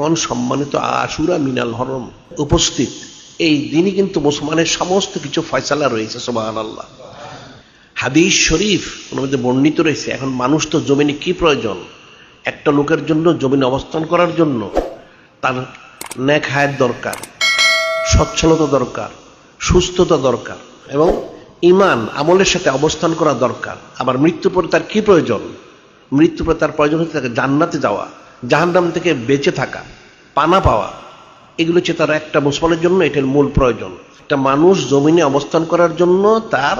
এখন সম্মানিত আশুরা মিনাল হরম উপস্থিত। এই দিনই কিন্তু মুসলমানের সমস্ত কিছু ফয়সালা রয়েছে সোবাহান আল্লাহ হাদিস শরীফ মধ্যে বর্ণিত রয়েছে, এখন মানুষ তো জমিনে কি প্রয়োজন? একটা লোকের জন্য জমিনে অবস্থান করার জন্য তার ন্যাক হায়াত দরকার, সচ্ছলতা দরকার, সুস্থতা দরকার এবং ইমান আমলের সাথে অবস্থান করা দরকার। আবার মৃত্যুর পরে তার কি প্রয়োজন? মৃত্যুর পরে তার প্রয়োজন হচ্ছে তাকে জান্নাতে যাওয়া। জাহান্নাম থেকে বেঁচে থাকা, পানা পাওয়া, এগুলো হচ্ছে তার একটা মুসলমানের জন্য, এটার মূল প্রয়োজন। একটা মানুষ জমিনে অবস্থান করার জন্য তার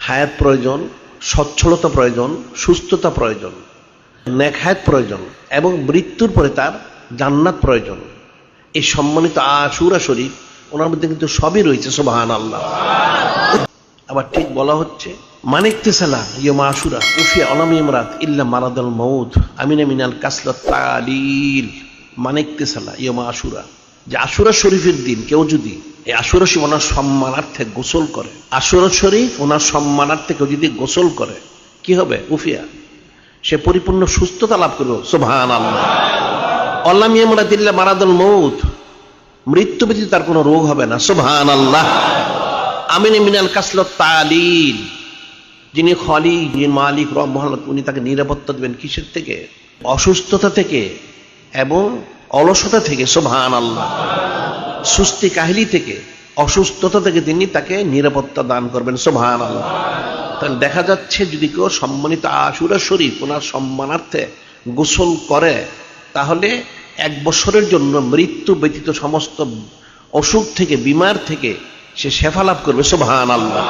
হায়াত প্রয়োজন, সচ্ছলতা প্রয়োজন, সুস্থতা প্রয়োজন ন্যাক হায়াত প্রয়োজন, এবং মৃত্যুর পরে তার জান্নাত প্রয়োজন। এই সম্মানিত আশুরা শরীফ, ওনার মধ্যে কিন্তু সবই রয়েছে সোবাহান আল্লাহ আবার ঠিক বলা হচ্ছে মানিক তেসালা ইয়ে মাসুরা উফিয়া অলাম ইমরাত, ইল্লা মারাদাল মৌত আমিনা মিনাল কাসলত তালিল। মানিক তেসালা ইয়ে মাসুরা যে আশুরা শরীফের দিন, কেউ যদি এই আশুরা শরীফ ওনার সম্মানার্থে গোসল করে, আশুরা শরীফ ওনার সম্মানার্থে কেউ যদি গোসল করে, কি হবে উফিয়া? সে পরিপূর্ণ সুস্থতা লাভ করবে সোভান আল্লাহ অল্লাম ইমরাত ইল্লা মারাদাল মৌত মৃত্যু ব্যতীত তার কোনো রোগ হবে না সোভান আল্লাহ আমিন মিনাল কাসলত তালিল। যিনি খলি যিনি মালিক, রব মহল্লা উনি তাকে নিরাপত্তা দেবেন কিসের থেকে? অসুস্থতা থেকে এবং অলসতা থেকে সোভান আল্লাহ সুস্থি কাহিলি থেকে, অসুস্থতা থেকে তিনি তাকে নিরাপত্তা দান করবেন সোভান আল্লাহ তাহলে দেখা যাচ্ছে যদি কেউ সম্মানিত আশুরা শরীফ, ওনার সম্মানার্থে গোসল করে, তাহলে এক বছরের জন্য মৃত্যু ব্যতীত সমস্ত অসুখ থেকে, বিমার থেকে সে শেফা লাভ করবে সোভান আল্লাহ